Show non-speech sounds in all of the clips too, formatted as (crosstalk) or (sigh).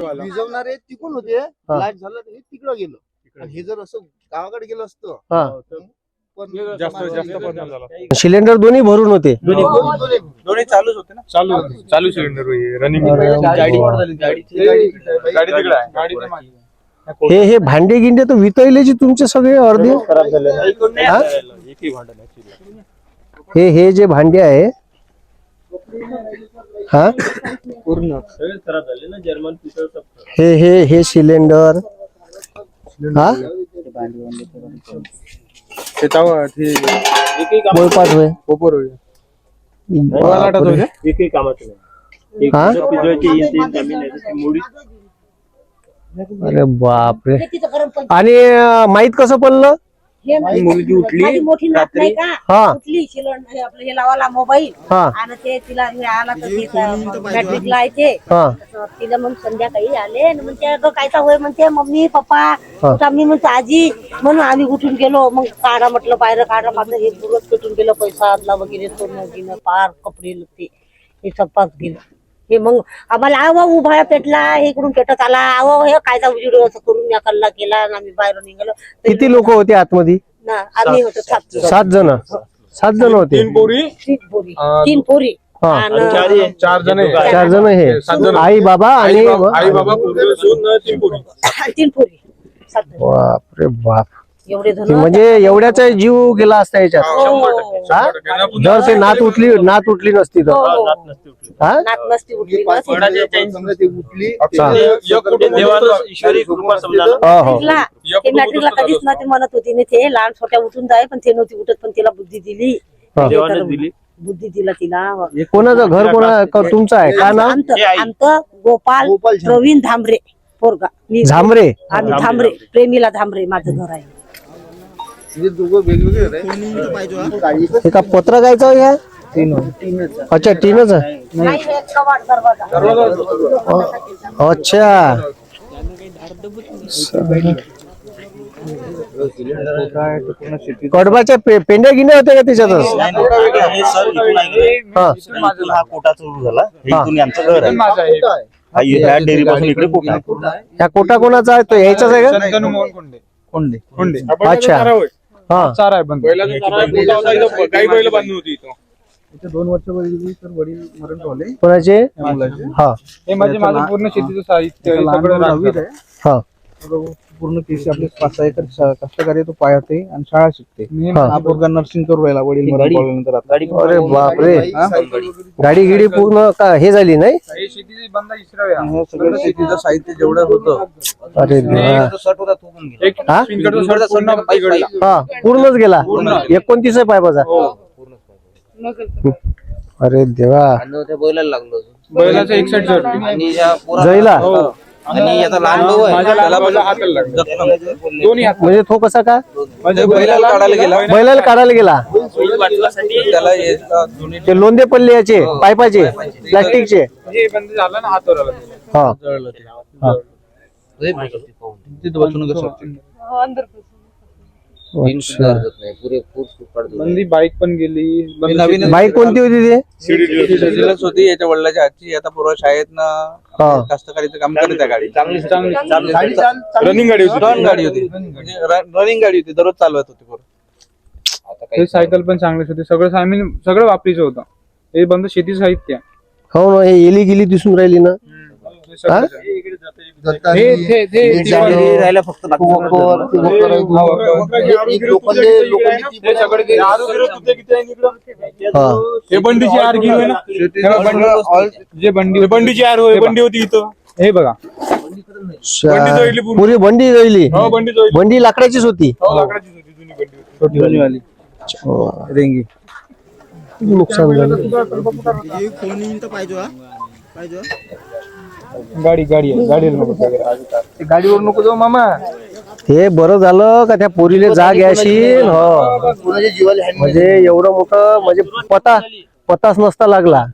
विजवणारे तिकून होते. लाइट झालं तर हे तिकडं गेलं. आणि हे जर असं गावाकडे गेलं असतं हा. पण जास्त जास्त बदल झाला. सिलेंडर दोन्ही भरून होते. दोन्ही- दोन्ही- दोन्ही चालूच होते ना? चालू चालू सिलेंडर रनिंग गाडी गाडी गाडी तिकडे आहे. गाडीच्या मागे. हे हे भांडे गिंडे तर वितळलेचे तुमचे सगळे अर्धे? हा? हे हे जे भांडे आहे हा? पूर्ण. सगळे खराब झाले ना जर्मन पितळ सब हे हे हे सिलेंडर हा होय. बापरे. एकही कामाचं हा? नाही अरे बापरे. आणि अं, माहीत कसं पडलं? हे माझी मुलगी उठली माझी मोठी नात नाही का? हा. उठली शिलोण हे आपलं हे लावाला मोबाईल. हा. आणि ते तिला हे आला तर ते बॅटरी लायचे हा. तिला मग संध्याकाळी आले आणि म्हणते अगं कायचा होय? म्हणते मम्मी पप्पा कुठं आम्ही म्हणतो आजी म्हणून आम्ही उठून गेलो. मग काढा म्हटलं बाहेर काढा. माझं हे पुरत पेटून गेलं पैसा आणला वगैरे सोनं गिनं पार कपडे लत्ते हे सपाक गेलं. हे मग आम्हाला आवा उभा पेटला हे इकडून पेटत आला. आवा हे कायचा व्हिडिओ असं करून या कल्ला केला आणि आम्ही बाहेर निघालो. किती लोक होते आतमध्ये? ना आम्ही होतो सात जण. सात जण? सात जण होते? तीन पोरी? तीन पोरी. तीन पोरी. हा. आणि चार जण आहे. चार जण हे. आई बाबा आणि आई बाबा आई बाबा पोरं, सून, तीन पोरी. तीन पोरी. सात जण. बापरे बाप. एवढे म्हणजे एवढ्याचा जीव गेला असता याच्यात. हा? आणि आपण जर ते नात उठली नात उठली नसती तर. नसते उठली. हा? नात नसती उठली समजा ते उठली. हा. देवानं. ईश्वरी कृपा समजा ना. हो. हो ते कधीच. नव्हती म्हणत होती. ना ते लहान छोट्या उठून जाय पण ते नव्हती उठत पण तिला बुद्धी दिली. हा. देवानं दिली. बुद्धी दिला तिला. कोणाचं घर कोणा क- तुमचं आहे? का नाव? आमचं हे आई. आमचं गोपाल गोपाल झांबरे. प्रवीण धांबरे पोरगा. मी झांबरे? आम्ही धांबरे. प्रेमीला धांबरे माझं घर आहे. म्हणजे दोघं वेगवेगळे आहे. गाडी पण हे का पत्र गायचं ह्या अच्छा दरवाजा अच्छा. कडबाच्या पे- पेंड्या गिंड्या होत्या का त्याच्यातच हे सर इथून आहे हा. इथून हा कोटा सुरू झाला. हे हा. इथून आमचं घर आहे. माझा आहे. हा ह्या डेअरी पासून इकडे कोटा आहे. ह्या कोटा कोणाचा आहे? तो यायचाच आहे का? शंतनू मोहन कोंडे. कोंडे. कोंडे. अच्छा. हा. हा आहे बंद. बैलाचा चारा मोठा होता, इथं गाई बैल बांधली होती इथं. दोन वर्षापूर्वी तर वडील मरण पावले. कोणाचे? मुलाचे. हा. हे म्हणजे माझं पूर्ण शेतीचं साहित्य हे सगळं. आहे. हा. पूर्ण कृषी आपले पाच सहा एकर शा- कास्तकारी तो पायात आहे आणि शाळा शिकते. हा. हा पोरगा नर्सिंग करू राहिला वडील मरण पावल्यानंतर आता. अरे बापरे. गाडी गिडी पूर्ण का हे झाली नाही? हे हे. सगळं शेतीचं साहित्य जेवढं होतं. अरे देवा. हा? हा पूर्णच गेला. एकोणतीस आहे पायपाचा अरे देवा. आणि त्या बैलाला लागलो बैलाचं एक साईड. आणि या आणि याचा लहान भाऊ आहे माझ्या लहान भावाला हाताला लागलं. दोन्ही हात म्हणजे तो कसा का म्हणजे बैलाला काढायला गेला बैलाला काढायला गेला त्याला हे दोन्ही ते लोंदे पडले याचे पायपाचे प्लास्टिकचे हे बंद झालं ना आला. हा जळलं ते. हा तिथं बसून कसं अच्छा. पुरेपूर सुपाट बंदी बाईक पण गेली. नवीन बाईक कोणती होती ते? होती. याच्या वडिलाच्या हातची. आता पूर्व शाळेत ना. कास्तकारीचं काम करत गाडी चांगली रनिंग गाडी होती. रन गाडी होती. म्हणजे रनिंग गाडी होती. दररोज चालवत होती पोरं. हे सायकल पण चांगलीच होती. सगळं सामील सगळं वापरीचं होतं. हे बंद शेती साहित्य. हो ना हे एली गेली दिसून राहिली ना. हे हे ते-. राहिला फक्त हे हे सगळं? हा हे बंडीची आर घेऊन ना हे बंडी- जे बंडी बंडीची आर होय बंडी होती इथं हे बघा बंडी जळली पूर्ण. पुरी बंडी जळली हो बंडी जळली. बंडी लाकडाचीच होती हो, लाकडाचीच होती जुनी बंडी होती. छोटी वाली रेंगी किती नुकसान झालं गाडी गाडी आहे गाडीला नको. गाडीवर नको जाऊ मामा. हे बरं झालं का त्या पोरीले जाग याशील हो. म्हणजे एवढं मोठं म्हणजे पता पताच नसता लागला.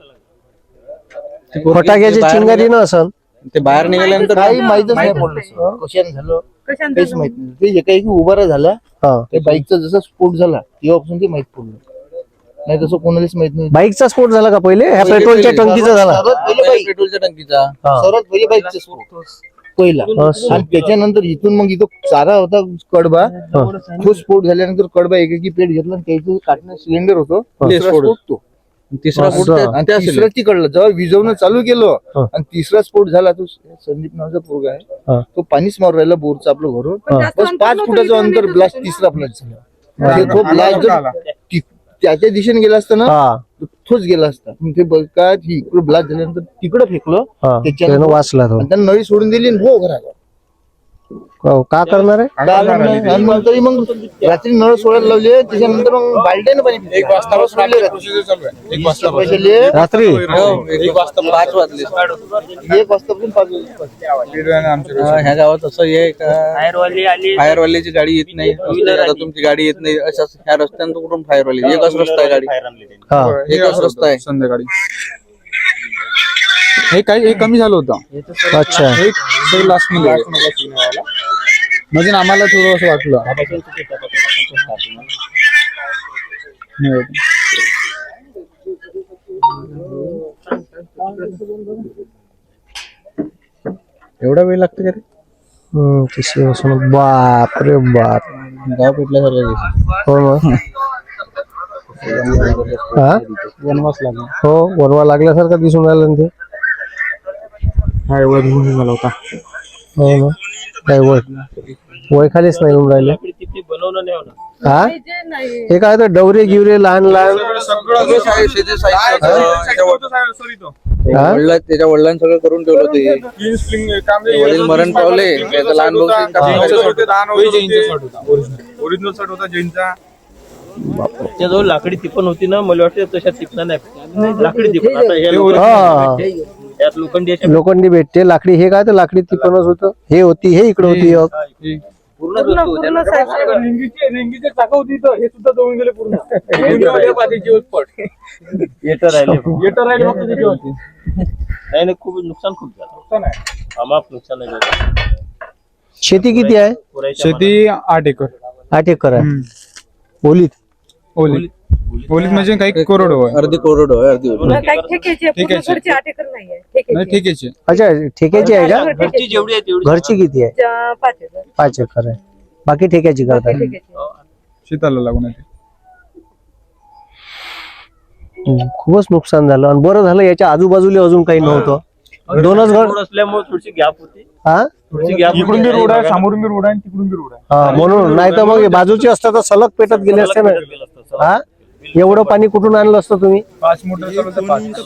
फटाक्याची चिंगारी न असन. ते बाहेर निघाल्यानंतर काही माहितच नाही पडलं. कशाने झालं? काहीच माहीत नाही. ते एकाएकी उभा झाला हा. त्या बाईकचा जसा स्फोट झाला तेव्हापासून ते माहीत पडलं. नाही तसं कोणालाच माहीत नाही. बाईकचा स्फोट झाला का पहिले? ह्या पेट्रोलच्या टंकीचा झाला. सर्वात पहिले बाईक पेट्रोलच्या टंकीचा. हा. सर्वात पहिले बाईकचा स्फोट पहिला. असं. आणि त्याच्यानंतर इथून मग इथं चारा होता कडबा. तो स्फोट झाल्यानंतर कडबा एक एकी पेट घेतला आणि त्याचं काटणं सिलेंडर होतं. तिसरा स्फोट. स्फोट तो. तिसरा असं. आणि त्या तिसरा तिकडलं. जेव्हा विजवणं चालू केलं हा. आणि तिसरा स्फोट झाला तो संदीप नावाचा पोरगा हा. आहे तो पाणीच मारून राहिला बोरचा आपलं घरून. हा. बस पाच फुटाचं अंतर ब्लास्ट तिसरा ब्लास्ट झाला. ते तो ब्लास्ट जर ति- त्याच्या दिशेने गेला असता ना हा. तोच गेला असता. मग ते बघ इकडे ब्लास्ट झाल्यानंतर तिकडे फेकलं हा. त्याच्यानं वाचला तो. आणि त्यानं नळी सोडून दिली आणि हो घरात. हो, का करणार आहे? आणि मग तरी मग रात्री नळ सोडायला लावले त्याच्यानंतर मग बालट्यानं पाणी पिलं. एक वाजता रात्री. प्रोसिजर चालू आहे. एक वीस वाजता रुपये दिले, रात्री? हो, एक वाजता पाच वाजले. एक वाजता पाच हा, ह्या गावात असं आहे का? फायरवाल्याची गाडी येत नाही. आता तुमची गाडी येत नाही. अशाच ह्या रस्त्यानं तर कुठून फायरवाली? एकच रस्ता आहे गाडी. हा एकच रस्ता आहे. संध्याकाळी. हे काही हे कमी झालं होतं. अच्छा. सगळं लास्ट म्हणजे आम्हाला थोडं असं वाटलं. हे. एवढा वेळ लागतो का रे? वाजून बाप रे बाप. गाव पेटल्यासारखं हो मग (laughs) हा? वनवास लागला. हो वरवा लागल्यासारखं दिसून राहिलं ना ते. हा एवढा निघाला होता. हो ना. काय वय? वय खालीच नाही येऊन राहिले. हा? हे काय तर डवरे गिवरे लहान लहान. हा? वडिला त्याच्या वडिलांनी सगळं करून ठेवलं ते वडील मरण पावले. त्याचा लहान भाऊ तीन ओरिजिनल शर्ट होता जैनचा. त्याजवळ लाकडी तिपण होती ना मला वाटतं तशा तिपणा नाही. लाकडी तिपण. आता हे लोक- हा त्यात लोखंडी अशा लोखंडी भेटते. लाकडी हे काय तर लाकडी तिपणच होतं. हे होती हे इकडे होती एक. पूर्ण वस्तू होत्या ना. रिंगीचे चाक होती इथं, हे सुद्धा जळून गेले पूर्ण. येतं राहिले येतं राहिले फक्त त्याच्यावरती. नाही नाही खूप नुकसान खूप झालं. नुकसान आहे. झालं. शेती किती आहे? पुरायच्या शेती आठ एकर. आठ एकर आहे. ओलीत? ओली ओलीत म्हणजे काही करोड होय. अर्धी कोरड अर्धी. काही घरचे आठ एकर नाहीये नाही अच्छा ठेक्याची आहे का? घरची जेवढी आहे तेवढी घरची किती आहे? चा- पाच एकर पाच एकर आहे. बाकी ठेक्याची ठेक्याचे. शेताला लागून आहे ते. हम्म, खूपच नुकसान झालं. आणि बरं झालं याच्या आजूबाजूला अजून काही नव्हतं. दोनच घर रोड असल्यामुळे थोडीशी गॅप होती. हा? थोडीशी गॅप इकडून बी रोड आहे समोरून बी रोड आहे आणि तिकडून बी रोड आहे. हा म्हणून. नाही तर मग हे बाजूचे असतात तर सलग पेटत गेले असते ना. हा? एवढं पाणी कुठून आणलं असतं तुम्ही? पाच मोटर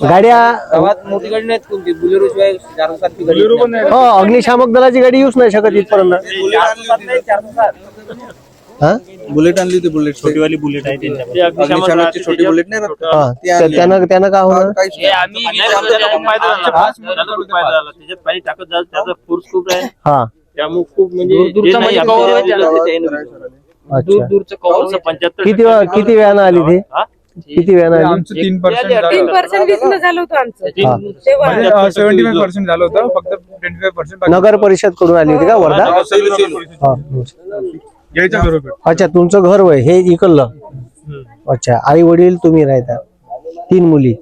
गाड्या गावात मोठी गाडी नाहीत कोणती? बुलेरो शिवाय चार सातची गाडी बोलेरो पण नाही. हो अग्निशामक दलाची गाडी येऊच नाही शकत इथपर्यंत. हा? बुलेट आणली होती बुलेट. छोटीवाली बुलेट आहे अग्निशामकची छोटी. बुलेट नाही राहत? का? हा. ती आणली. त्यानं त्यानं काय होणार? काहीच. त्याच्यात पाणी टाकत जात त्याचा फोर्स खूप आहे. हा. त्यामुळे खूप म्हणजे नाही आपल्याला दूर दूरचं कव्हरचं पंच्याहत्तर किती वे- किती वेळानं आली ती? हा? किती वेळानं आली? आमचं तीन पर्सेंट तीन पर्सेंट झालं होतं आमचं. हा. सेव्हन्टी फाय पर्सेंट झालं होतं. फक्त ट्वेंटी फाय पर्सेंट नगर परिषदकडून आली होती का? वर्धा? हा. घ्यायच्या बरोबर. अच्छा तुमचं घर वय हे इकडलं. अच्छा आई वडील तुम्ही राहता. तीन मुली.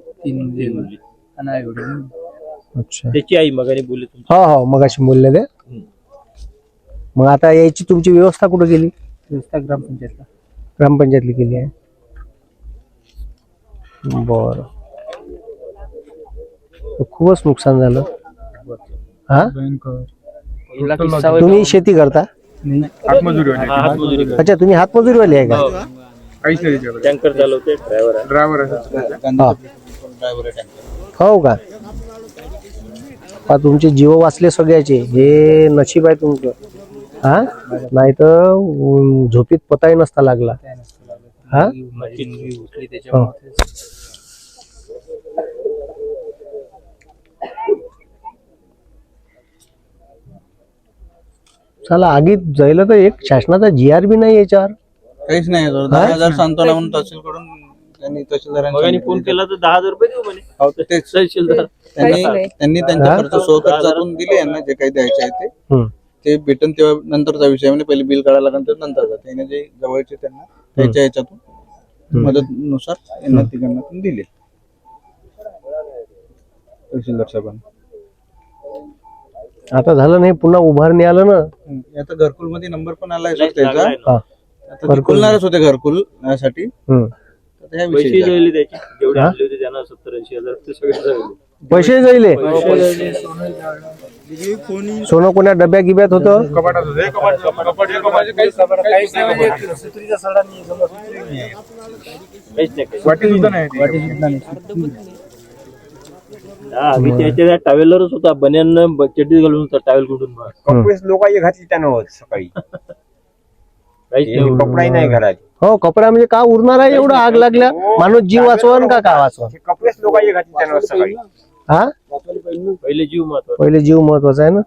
अच्छा. त्याची आई मगाने बोलली तुमची. हो हो मग अशी बोलले ते. मग आता याची तुमची व्यवस्था कुठे गेली ग्रामपंचायतला. ग्रामपंचायतली केली आहे. बर. खूपच नुकसान झालं. हा? तुम्ही शेती करता. अच्छा तुम्ही हातमजुरीवाले आहे का? काहीच नाही. त्याच्याकडे टँकर चालवते ड्रायव्हर आहे. ड्रायव्हर आहे. हा. हो का? तुमचे जीव वाचले सगळ्याचे हे नशीब आहे तुमचं. हा नाही तर झोपीत पताही नसता लागला हा हो. चला आगीत जायला तर एक शासनाचा जी आर बी नाही याच्यावर काहीच नाही याच्यावर. दहा हजार सांत्वना म्हणून तहसील कडून त्यांनी मगाने फोन तहसीलदारांनी केला तर दहा हजार रुपये देऊ म्हणे तेच. तहसीलदार त्यांनी त्यांनी त्यांच्या हा? खर्च स्वखर्चातून दिले यांना जे काही द्यायचे आहे ते हम्म. ते भेटन तेव्हा नंतरचा विषय म्हणजे पहिले बिल काढायला लागेल तर नंतर त्याने जे जवळचे त्यांना त्याच्या ह्याच्यातून मदतनुसार यांना तिघांना पण दिले. तहसीलदार साहेबांना. आता झालं नाही पुन्हा उभारणी आलं ना? हम्म. आता घरकुलमध्ये नंबर पण आलाय सर त्याचा हा आता ते खुलणारच होते घरकुल यासाठी. हम्म. आता ह्या पैसे विषयी जायले त्याचे. जेवढे हा? आणले होते त्यांना सत्तर ऐंशी हजार ते सगळे जायले पैसे जाईले सोनं कोण्या डब्या गिब्यात होतं कपाटात होते. कपाट- कपाट- काहीच- काहीच नाही काहीच नाही वाटी सुद्धा नाही आम्ही त्याच्या होता बन्यान चड्डी घालून होता ट्रॅव्हल कुठून लोक कपडेच घातली त्यानं सकाळी काहीच कपडाही नाही घरात हो कपडा म्हणजे का उरणार आहे एवढं आग लागल्या माणूस जीव वाचवा का का वाचवन कपडेच लोक घातली त्यानं सकाळी हा? पहिले जीव महत्त्वाचा. पहिले जीव महत्त्वाचा आहे ना?